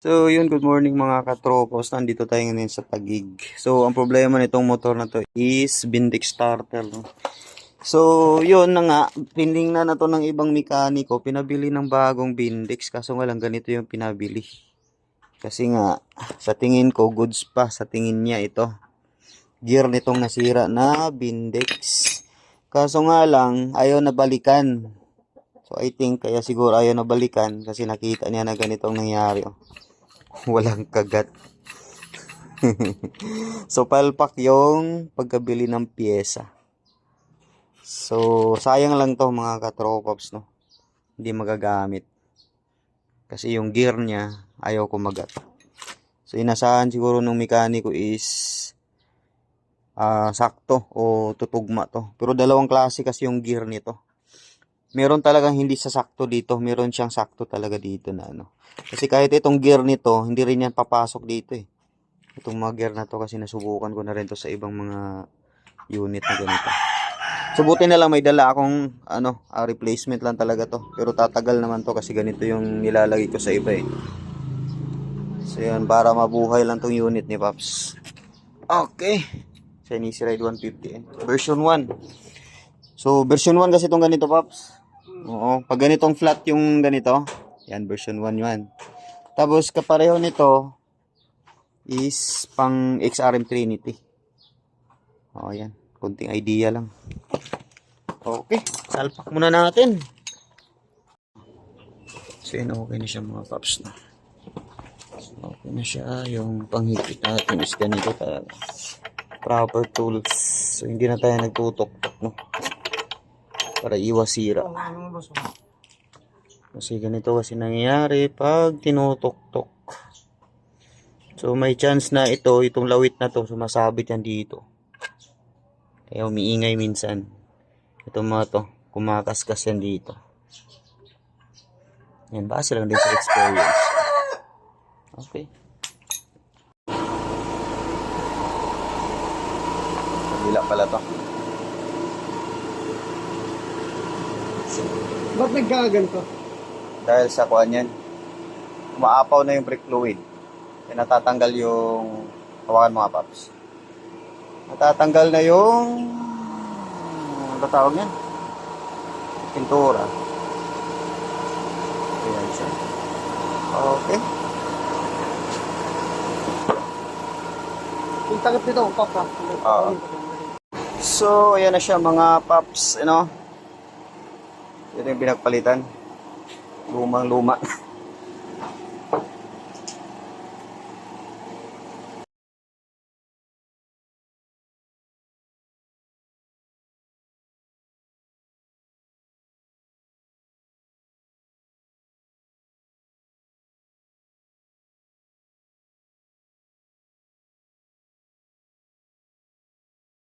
So, yun, good morning mga katropos. Nandito tayo ngayon sa Tagig. So, ang problema nitong motor na to is bindik starter. So, yun na nga. Pinding na na to ng ibang mekaniko. Pinabili ng bagong bindix. Kaso nga lang ganito yung pinabili. Kasi nga, sa tingin ko, goods pa. Sa tingin niya ito. Gear nitong nasira na bindix. Kaso nga lang, ayaw na balikan. So, I think kaya siguro ayaw na balikan kasi nakita niya na ganitong nangyari. Oh. Walang kagat. so, palpak yung pagkabili ng pyesa. So, sayang lang to mga katropops, no? Hindi magagamit. Kasi yung gear niya, ayaw kumagat. So, inasahan siguro ng mekaniko is ah sakto o tutugma to. Pero dalawang klase kasi yung gear nito. Meron talagang hindi sa sakto dito. Meron siyang sakto talaga dito na ano. Kasi kahit itong gear nito, hindi rin yan papasok dito eh. Itong mga gear na to kasi nasubukan ko na rin to sa ibang mga unit na ganito. So buti na lang may dala akong ano, ah, replacement lang talaga to. Pero tatagal naman to kasi ganito yung nilalagay ko sa iba eh. So yan, para mabuhay lang tong unit ni Paps. Okay. Chinese Ride 150 Version 1. So version 1 kasi itong ganito Paps. Oo, pag ganitong flat yung ganito, yan version 1 yan. Tapos kapareho nito is pang XRM Trinity. Oh, yan. Kunting idea lang. Okay, salpak muna natin. So yan, okay na siya mga paps na. Okay na siya. Yung panghigpit natin is ganito talaga. Proper tools. So hindi na tayo nagtutok-tok, no? Para iwas sira. Kasi ganito kasi nangyayari pag tinutok-tok. So may chance na ito, itong lawit na to, sumasabit yan dito. Kaya umiingay minsan. Itong mga to, kumakaskas yan dito. Yan, base lang din sa experience. Okay. Kabila pala to. Ba't nagkaganto? Dahil sa kuan yan, umaapaw na yung brake fluid. Kaya natatanggal yung hawakan mga paps. Natatanggal na yung ano tawag yan? Pintura. Ayan siya. Okay. Yung takip nito, papa. Oo. So, ayan na siya mga paps, ano? Ito yung pinagpalitan. Lumang luma.